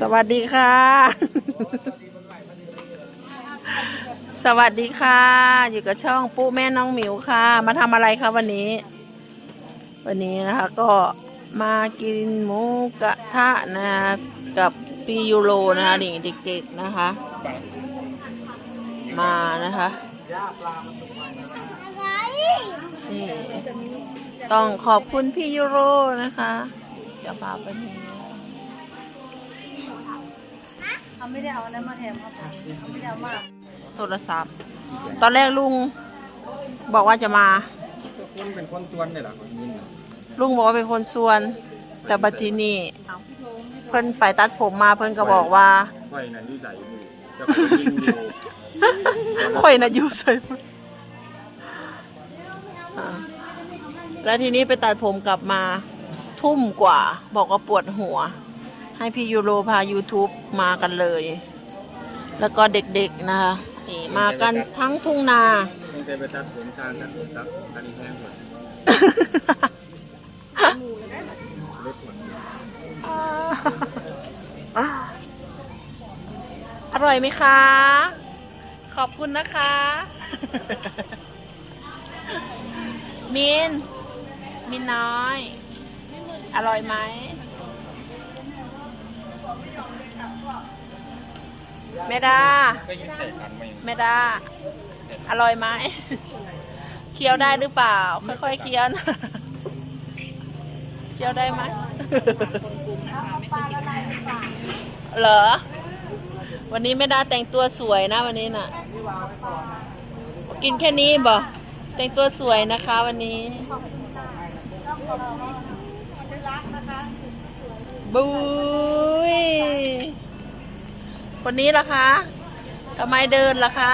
สวัสดีค่ะ สวัสดีค่ะ อยู่กับช่องปุ๊แม่น้องหมิวค่ะ มาทำอะไรคะวันนี้ วันนี้นะคะก็มากินหมูกระทะนะคะกับพี่ยูโรนะคะนี่เด็กๆนะคะ มานะคะนี่ต้องขอบคุณพี่ยูโรนะคะ จะพาไปนี่ เขาไม่ได้เอาอันนั้นมาแถมครับผมเขาไม่ได้เอามาโทรศัพท์ ตอนแรกลุงบอกว่าจะมา คุณเป็นคนชวนเนี่ยเหรอคนยินน่ะลุงบอกว่าเป็นคนส่วน แต่บัดทีนี้เพิ่นไปตัดผมมาเพิ่นก็บอกว่าไฟนั่นอยู่ใส่อยู่จะไปยิงอยู่ข่อยนะอยู่ใส่พุ่นอ่าแล้วทีนี้ไปตัดผมกลับมา ทุ่มกว่า บอกว่าปวดหัว ให้พี่ยูโรพา YouTube มากันเลย แล้วก็เด็กๆนะคะนี่มากันทั้งทุ่งนาต้องใจไปตัดผมทางกันตัดอันนี้แห้งหมดเล็กหมดอร่อยไหมคะ ขอบคุณนะคะ มิน มินน้อย อร่อยไหม แม่ดาได้ยินเสียงกันไหมแม่ดา อร่อยไหม เคี้ยวได้หรือเปล่า ค่อยๆเคี้ยวนะ เคี้ยวได้ไหมเหรอ วันนี้ไม่ด้แต่งตัวสวยนะวันนี้น่ะ กินแค่นี้บ่แต่งตัวสวยนะคะวันนี้บุ้ย คนนี้ล่ะคะทำไมเดินล่ะคะ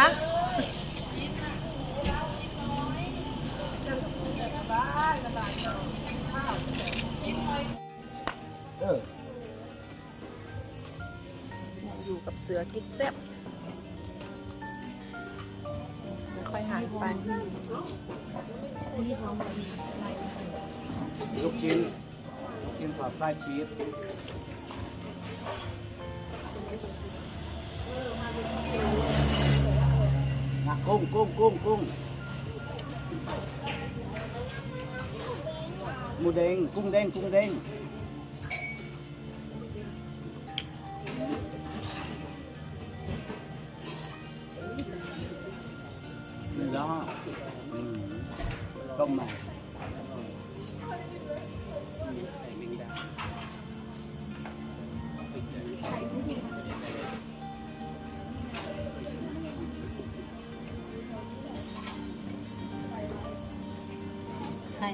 อยู่กับเสือกิ๊กแซบค่อยหันไปลูกชิ้นกินสอดไส้ชีส นะกุ้งกุ้งกุ้งกุ้งหมูเด้งกุ้ง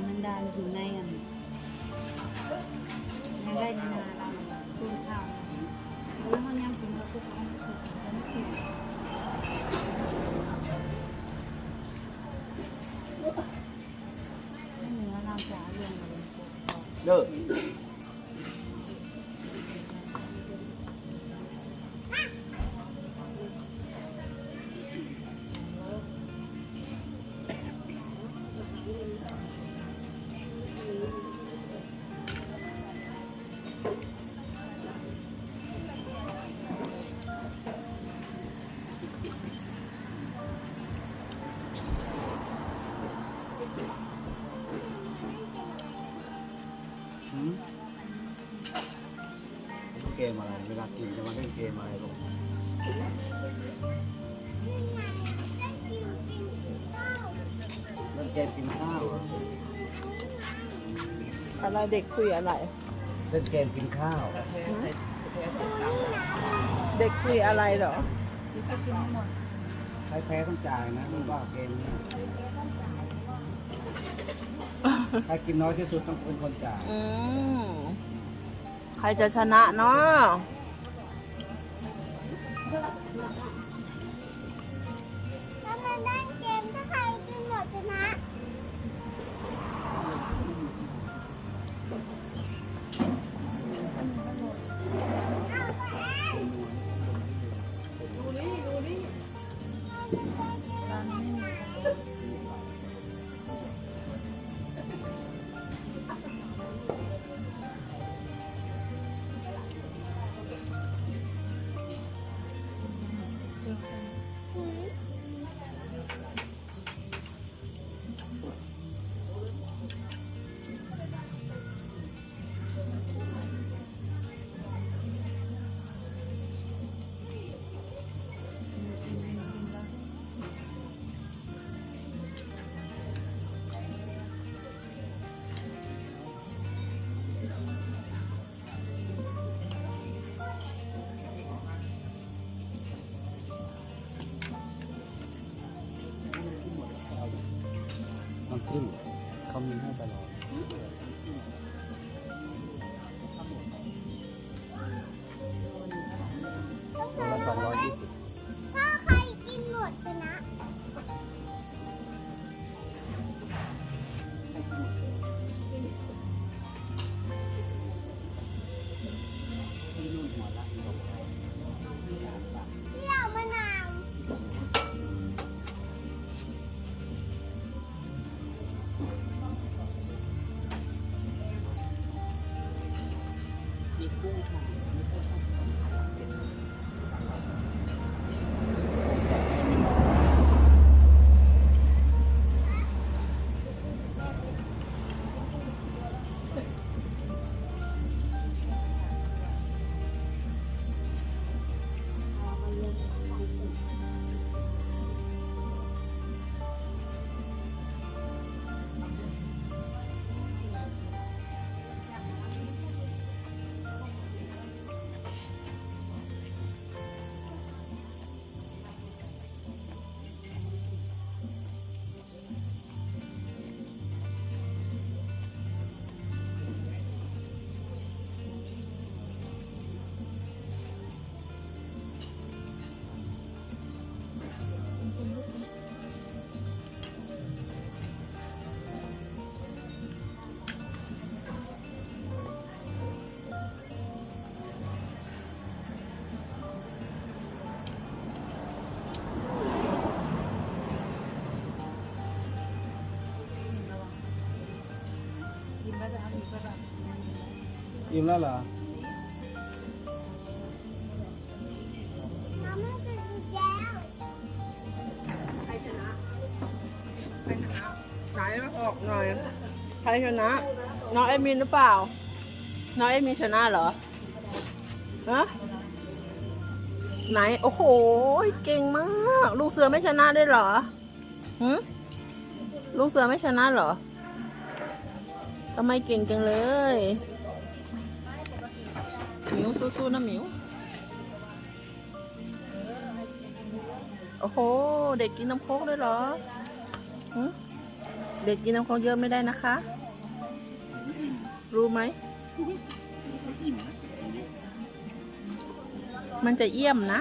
มันดานอยู่ในอัน มอะไร เวลากินจะมาเล่นเกมอะไรลูกเล่นเกมกินข้าวเหรออะไรเด็กคุยอะไร เล่นเกมกินข้าว เด็กคุยอะไรเหรอ ใครแพ้ต้องจ่ายนะไม่ว่าเกมนี้ใครกินน้อยที่สุดต้องเป็นคนจ่าย อืม ใครจะชนะเนาะถ้ามาเล่นเกมถ้าใครกินหมดชนะดูนี่ดูนี่ 我们。 อิ่มแล้วเหรอน้ำมันเป็นแก้วใครชนะใครชนะไหนมาบอกหน่อย ใครชนะ น้องเอมินหรือเปล่า น้องเอมินชนะเหรอ ฮะ ไหน โอ้โห เก่งมาก ลูกเสือไม่ชนะได้เหรอหืมลูกเสือไม่ชนะเหรอ ทำไมเก่งจังเลยหมิวสู้ๆนะหมิว โอ้โห เด็กกินน้ำโคกด้วยเหรอ เด็กกินน้ำโคกเยอะไม่ได้นะคะ รู้ไหม มันจะเยี่ยมนะ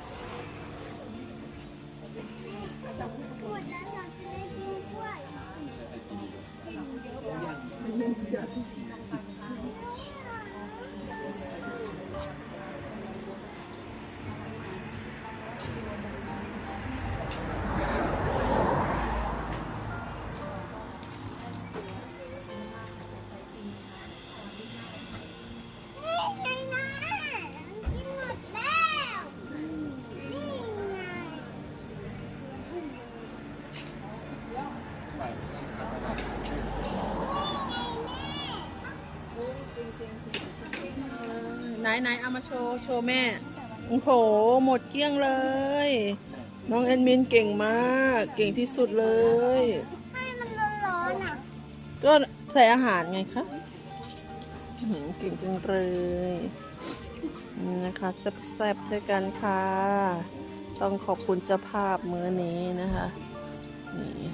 ไหนไหนเอามาโชว์ โชว์แม่ โอ้โห หมดเกลี้ยงเลย น้องเอ็นมินเก่งมาก เก่งที่สุดเลย ให้มันร้อนๆอะก็ใส่อาหารไงคะอื้อหือเก่งจังเลยนี่นะคะแซ่บๆด้วยกันค่ะ ต้องขอบคุณเจ้าภาพมื้อนี้นะคะนี่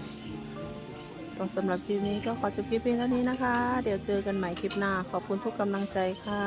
ต้องสำหรับคลิปนี้ก็ขอจบคลิปเพียงเท่านี้นะคะ เดี๋ยวเจอกันใหม่คลิปหน้า ขอบคุณทุกกำลังใจค่ะ